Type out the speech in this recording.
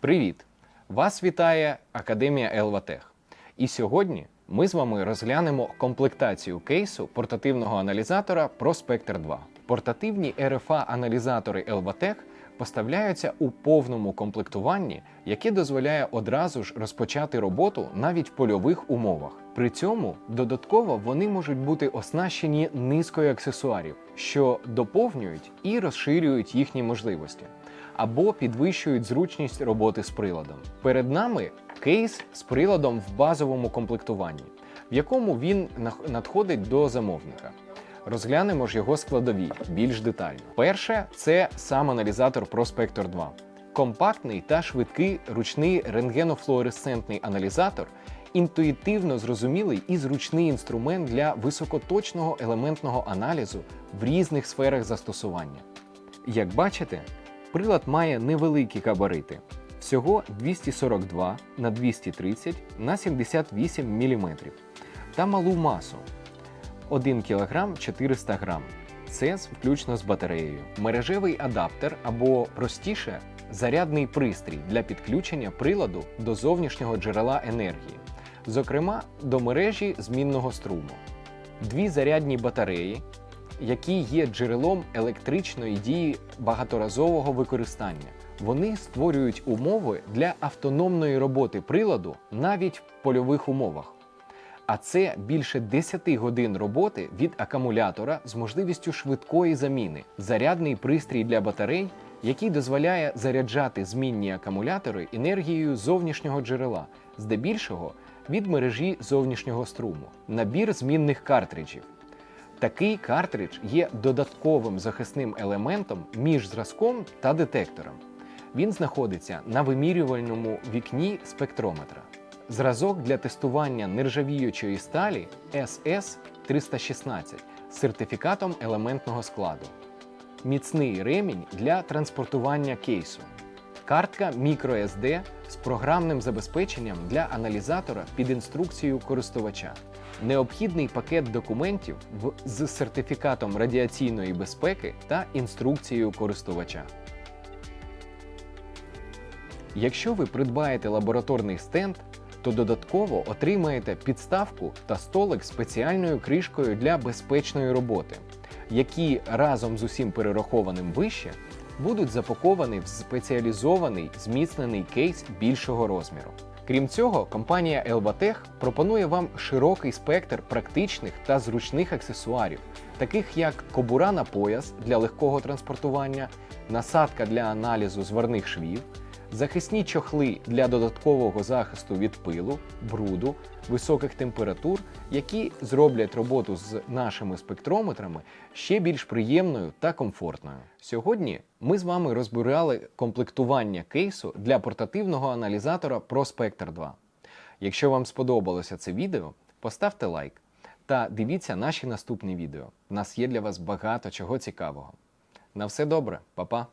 Привіт! Вас вітає Академія Елватех. І сьогодні ми з вами розглянемо комплектацію кейсу портативного аналізатора ProSpectre 2. Портативні RFA-аналізатори Elvatech поставляються у повному комплектуванні, яке дозволяє одразу ж розпочати роботу навіть в польових умовах. При цьому додатково вони можуть бути оснащені низкою аксесуарів, що доповнюють і розширюють їхні можливості або підвищують зручність роботи з приладом. Перед нами кейс з приладом в базовому комплектуванні, в якому він надходить до замовника. Розглянемо ж його складові більш детально. Перше це сам аналізатор ProSpector 2. Компактний та швидкий ручний рентгенофлуоресцентний аналізатор, інтуїтивно зрозумілий і зручний інструмент для високоточного елементного аналізу в різних сферах застосування. Як бачите, прилад має невеликі габарити. Всього 242 на 230 на 78 мм та малу масу 1 кг 400 г. Це включно з батареєю. Мережевий адаптер або простіше зарядний пристрій для підключення приладу до зовнішнього джерела енергії, зокрема до мережі змінного струму. Дві зарядні батареї, які є джерелом електричної дії багаторазового використання. Вони створюють умови для автономної роботи приладу навіть в польових умовах. А це більше 10 годин роботи від акумулятора з можливістю швидкої заміни, зарядний пристрій для батарей, який дозволяє заряджати змінні акумулятори енергією зовнішнього джерела, здебільшого від мережі зовнішнього струму, набір змінних картриджів. Такий картридж є додатковим захисним елементом між зразком та детектором. Він знаходиться на вимірювальному вікні спектрометра. Зразок для тестування нержавіючої сталі SS316 з сертифікатом елементного складу. Міцний ремінь для транспортування кейсу. Картка microSD програмним забезпеченням для аналізатора під інструкцією користувача. Необхідний пакет документів з сертифікатом радіаційної безпеки та інструкцією користувача. Якщо ви придбаєте лабораторний стенд, то додатково отримаєте підставку та столик спеціальною кришкою для безпечної роботи, які разом з усім перерахованим вище будуть запаковані в спеціалізований зміцнений кейс більшого розміру. Крім цього, компанія Elbatech пропонує вам широкий спектр практичних та зручних аксесуарів, таких як кобура на пояс для легкого транспортування, насадка для аналізу зварних швів, захисні чохли для додаткового захисту від пилу, бруду, високих температур, які зроблять роботу з нашими спектрометрами ще більш приємною та комфортною. Сьогодні ми з вами розбирали комплектування кейсу для портативного аналізатора ProSpectre 2. Якщо вам сподобалося це відео, поставте лайк та дивіться наші наступні відео. У нас є для вас багато чого цікавого. На все добре, па-па!